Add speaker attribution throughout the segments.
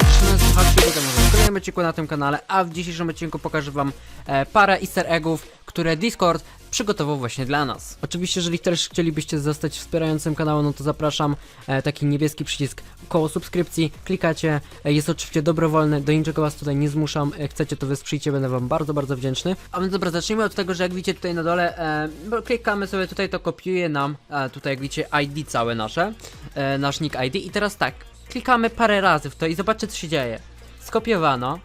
Speaker 1: pierwszym odcinku na tym kanale, a w dzisiejszym odcinku pokażę wam e, parę easter eggów, które Discord przygotował właśnie dla nas. Oczywiście, jeżeli też chcielibyście zostać wspierającym kanału, no to zapraszam, e, taki niebieski przycisk koło subskrypcji, klikacie, e, jest oczywiście dobrowolny, do niczego was tutaj nie zmuszam, e, chcecie to wesprzyjcie, będę wam bardzo, bardzo wdzięczny. A więc dobra, zacznijmy od tego, że jak widzicie tutaj na dole, e, bo klikamy sobie tutaj, to kopiuje nam, e, tutaj jak widzicie ID całe nasze, e, nasz nick ID i teraz tak, klikamy parę razy w to i zobaczcie co się dzieje. Skopiowano,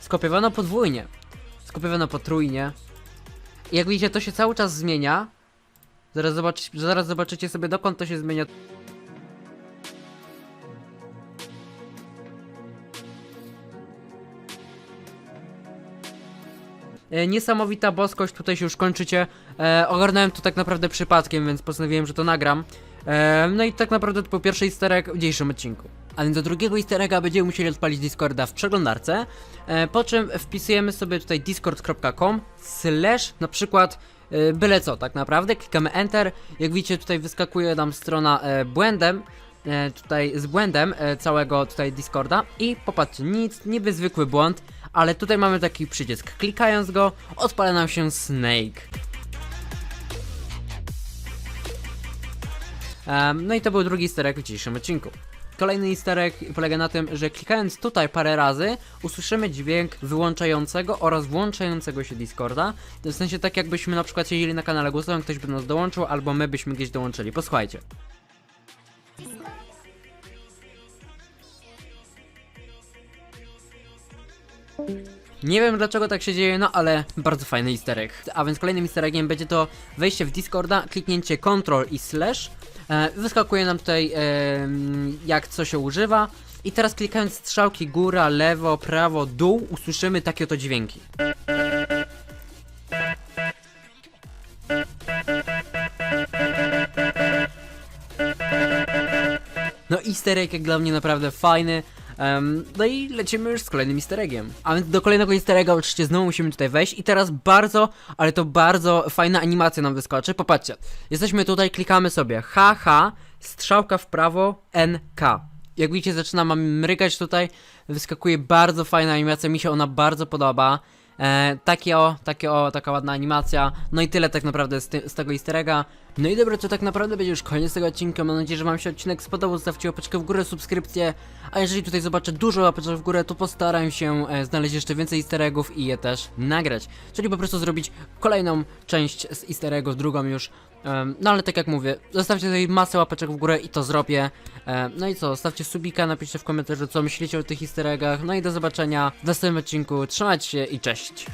Speaker 1: skopiowano podwójnie, skopiowano potrójnie, i jak widzicie, to się cały czas zmienia. Zaraz, zobacz, zaraz zobaczycie sobie dokąd to się zmienia. E, Niesamowita boskość, tutaj się już kończycie. E, ogarnąłem to tak naprawdę przypadkiem, więc postanowiłem, że to nagram. E, no i tak naprawdę to był pierwszy easter egg w dzisiejszym odcinku. A więc do drugiego easter egga będziemy musieli odpalić Discorda w przeglądarce, e, po czym wpisujemy sobie tutaj discord.com slash na przykład e, byle co tak naprawdę, klikamy enter, jak widzicie tutaj wyskakuje nam strona błędem, tutaj z błędem całego tutaj Discorda i popatrzcie, nic, niby zwykły błąd, ale tutaj mamy taki przycisk, klikając go odpala nam się Snake. Em, no i to był drugi easter egg w dzisiejszym odcinku. Kolejny easter egg polega na tym, że klikając tutaj parę razy usłyszymy dźwięk wyłączającego oraz włączającego się Discorda. W sensie tak jakbyśmy na przykład siedzieli na kanale głosowym, ktoś by nas dołączył, albo my byśmy gdzieś dołączyli. Posłuchajcie. Nie wiem dlaczego tak się dzieje, no ale bardzo fajny easter egg. A więc kolejnym easter eggiem będzie to wejście w Discorda, kliknięcie Ctrl i slash. E, wyskakuje nam tutaj jak co się używa. I teraz klikając strzałki góra, lewo, prawo, dół usłyszymy takie oto dźwięki. No easter egg jak dla mnie naprawdę fajny. Em, no i lecimy już z kolejnym easter eggiem. A więc do kolejnego easter egga oczywiście znowu musimy tutaj wejść i teraz bardzo, ale to bardzo fajna animacja nam wyskoczy. Popatrzcie, jesteśmy tutaj, klikamy sobie HH, strzałka w prawo, NK. Jak widzicie zaczyna mam mrygać tutaj, wyskakuje bardzo fajna animacja, mi się ona bardzo podoba. E, takie o, takie o, taka ładna animacja. No i tyle tak naprawdę z, ty, z tego easter egga. No i dobra, to tak naprawdę będzie już koniec tego odcinka. Mam nadzieję, że wam się odcinek spodobał. Zostawcie łapeczkę w górę, subskrypcję. A jeżeli tutaj zobaczę dużo łapeczek w górę, to postaram się e, znaleźć jeszcze więcej easter eggów i je też nagrać. Czyli po prostu zrobić kolejną część z easter eggów, drugą już. Em, no ale tak jak mówię, zostawcie tutaj masę łapeczek w górę i to zrobię. E, no i co, stawcie subika, napiszcie w komentarzu co myślicie o tych easter eggach. No i do zobaczenia w następnym odcinku. Trzymajcie się i cześć!